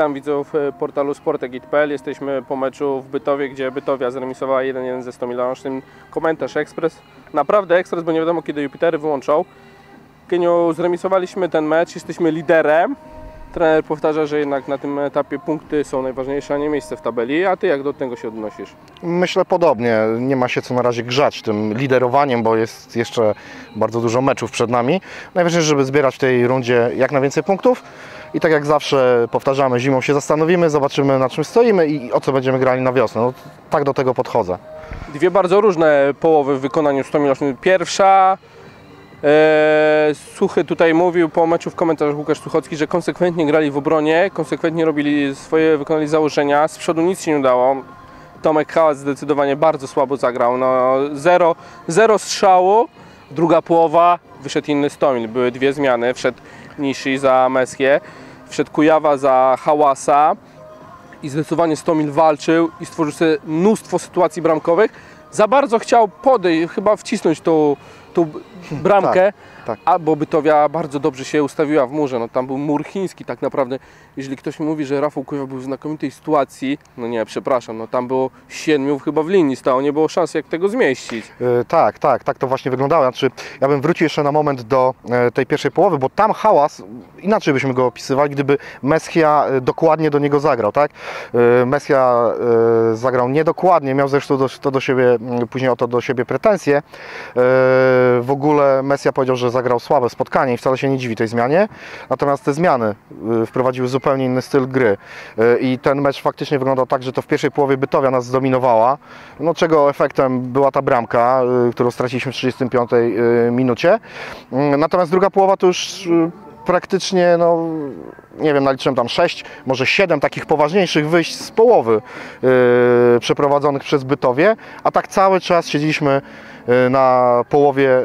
Witam widzów e, portalu sportegit.pl. Jesteśmy po meczu w Bytowie, gdzie Bytowia zremisowała 1-1 ze 100 Milanosznym. Komentarz ekspres, naprawdę ekspres, bo nie wiadomo kiedy Jupitery wyłączą. Kieniu, zremisowaliśmy ten mecz, jesteśmy liderem. Trener powtarza, że jednak na tym etapie punkty są najważniejsze, a nie miejsce w tabeli. A ty jak do tego się odnosisz? Myślę podobnie. Nie ma się co na razie grzać tym liderowaniem, bo jest jeszcze bardzo dużo meczów przed nami. Najważniejsze, żeby zbierać w tej rundzie jak najwięcej punktów. I tak jak zawsze powtarzamy, zimą się zastanowimy, zobaczymy na czym stoimy i o co będziemy grali na wiosnę. No, tak do tego podchodzę. Dwie bardzo różne połowy w wykonaniu 100 Milanosznym. Pierwsza E, Suchy tutaj mówił po meczu w komentarzach Łukasz Suchocki, że konsekwentnie grali w obronie, konsekwentnie robili swoje, wykonali założenia, z przodu nic się nie udało. Tomek Hałas zdecydowanie bardzo słabo zagrał, no, zero, zero strzału, druga połowa, wyszedł inny Stomil, były dwie zmiany, wszedł Nishi za Meskie, wszedł Kujawa za Hałasa i zdecydowanie Stomil walczył i stworzył sobie mnóstwo sytuacji bramkowych. Za bardzo chciał podejść, chyba wcisnąć tą, tą bramkę, tak. a bo Bytowia bardzo dobrze się ustawiła w murze. No, tam był mur chiński tak naprawdę. Jeżeli ktoś mi mówi, że Rafał Kujawa był w znakomitej sytuacji, no nie, przepraszam, no tam było siedmiu chyba w linii stało, nie było szans jak tego zmieścić. Yy, tak, tak, tak to właśnie wyglądało. Znaczy, ja bym wrócił jeszcze na moment do e, tej pierwszej połowy, bo tam hałas, inaczej byśmy go opisywali, gdyby Meschia e, dokładnie do niego zagrał, tak? E, Meschia e, zagrał niedokładnie, miał zresztą do, to do siebie, później o to do siebie pretensje. E, w ogóle Messia powiedział, że zagrał słabe spotkanie i wcale się nie dziwi tej zmianie. Natomiast te zmiany y, wprowadziły zupełnie inny styl gry. Y, I ten mecz faktycznie wyglądał tak, że to w pierwszej połowie Bytowia nas zdominowała. No, czego efektem była ta bramka, y, którą straciliśmy w 35 y, minucie. Y, Natomiast druga połowa to już praktycznie, no nie wiem, naliczyłem tam 6, może 7 takich poważniejszych wyjść z połowy y, przeprowadzonych przez Bytowie, a tak cały czas siedzieliśmy y, na połowie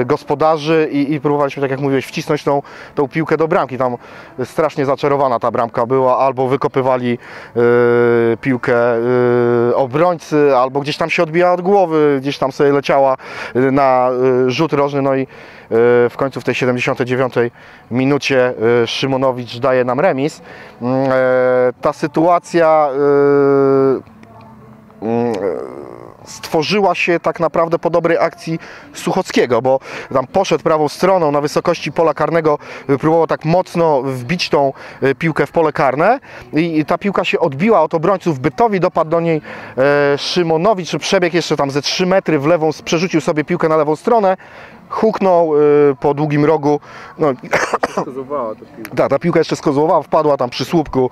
y, gospodarzy i, i próbowaliśmy, tak jak mówiłeś, wcisnąć tą, tą piłkę do bramki. Tam strasznie zaczarowana ta bramka była, albo wykopywali y, piłkę obrońcy, albo gdzieś tam się odbijała od głowy, gdzieś tam sobie leciała na rzut rożny, no i w końcu w tej 79 minucie y, Szymonowicz daje nam remis. Mm, e, Ta sytuacja y, mm, stworzyła się tak naprawdę po dobrej akcji Suchockiego, bo tam poszedł prawą stroną na wysokości pola karnego, y, próbował tak mocno wbić tą y, piłkę w pole karne i ta piłka się odbiła. Od obrońców Bytowi, dopadł do niej e, Szymonowicz, przebiegł jeszcze tam ze 3 metry w lewą, przerzucił sobie piłkę na lewą stronę, huknął y, po długim rogu, no tak, ta piłka jeszcze skozłowała, wpadła tam przy słupku.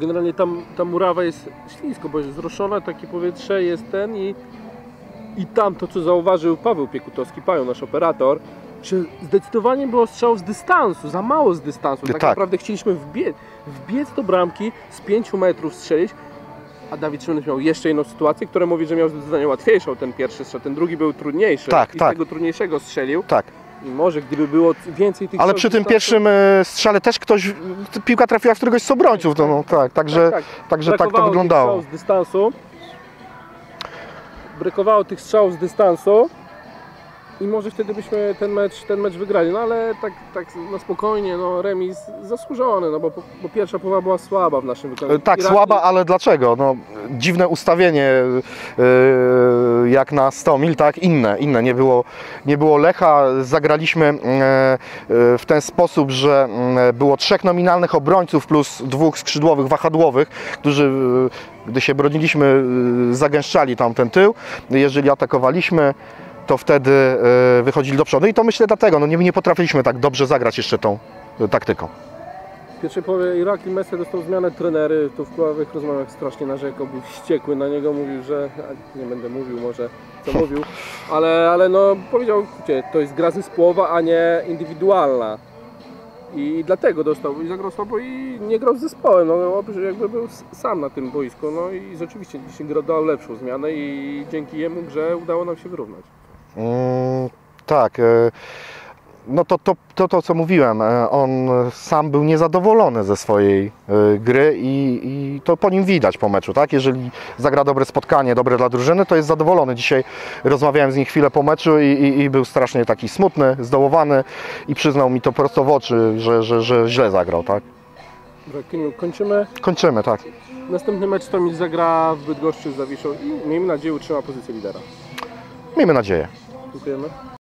Generalnie tam ta murawa jest ślisko, bo jest zroszona, takie powietrze jest ten i, i tam to co zauważył Paweł Piekutowski, Pają, nasz operator, że zdecydowanie było strzał z dystansu, za mało z dystansu. Tak, Tak. naprawdę chcieliśmy wbiec, wbiec do bramki z 5 metrów strzelić, a Dawid Szymanek miał jeszcze jedną sytuację, która mówi, że miał zdecydowanie łatwiejszą ten pierwszy strzał, ten drugi był trudniejszy Tak, i tak. z tego trudniejszego strzelił Tak. I może gdyby było więcej tych Ale przy tym pierwszym e, strzale też ktoś, piłka trafiła w któregoś z obrońców, no, no tak, także, tak, także tak to wyglądało. strzałów z dystansu. Brakowało tych strzałów z dystansu. I może wtedy byśmy ten mecz, ten mecz wygrali. No ale tak, tak na spokojnie, no remis zasłużony, no bo, bo pierwsza połowa była słaba w naszym wykonaniu. E, Tak, Irak- słaba, ale dlaczego? No, dziwne ustawienie e, jak na 100 mil, tak? Inne, inne. Nie było, nie było Lecha. Zagraliśmy e, w ten sposób, że mm, było trzech nominalnych obrońców plus dwóch skrzydłowych, wahadłowych, którzy e, gdy się broniliśmy, zagęszczali tam ten tył. Jeżeli atakowaliśmy, to wtedy e, wychodzili do przodu i to myślę dlatego, no nie, nie potrafiliśmy tak dobrze zagrać jeszcze tą e, taktyką. W pierwszej połowie Irak i Messi dostał zmianę trenery. Tu w kulawych rozmowach strasznie narzekał, był wściekły na niego, mówił, że nie będę mówił może co mówił, ale, ale no powiedział, wiecie, to jest gra zespołowa, a nie indywidualna. I dlatego dostał i zagrał słabo i nie grał z zespołem, no jakby był sam na tym boisku, no i rzeczywiście dzisiaj gra dał lepszą zmianę i dzięki jemu grze udało nam się wyrównać. Mm, tak. e, No to, to, to, to co mówiłem, e, on sam był niezadowolony ze swojej e, gry i, i to po nim widać po meczu, tak? Jeżeli zagra dobre spotkanie, dobre dla drużyny, to jest zadowolony. Dzisiaj rozmawiałem z nim chwilę po meczu i, i, i był strasznie taki smutny, zdołowany i przyznał mi to prosto w oczy, że, że, że źle zagrał, tak? Dobra, kończymy. Kończymy, tak. Następny mecz Tomiś zagra w Bydgoszczy z Zawiszą i miejmy nadzieję utrzyma pozycję lidera. Miejmy nadzieję. toekomen.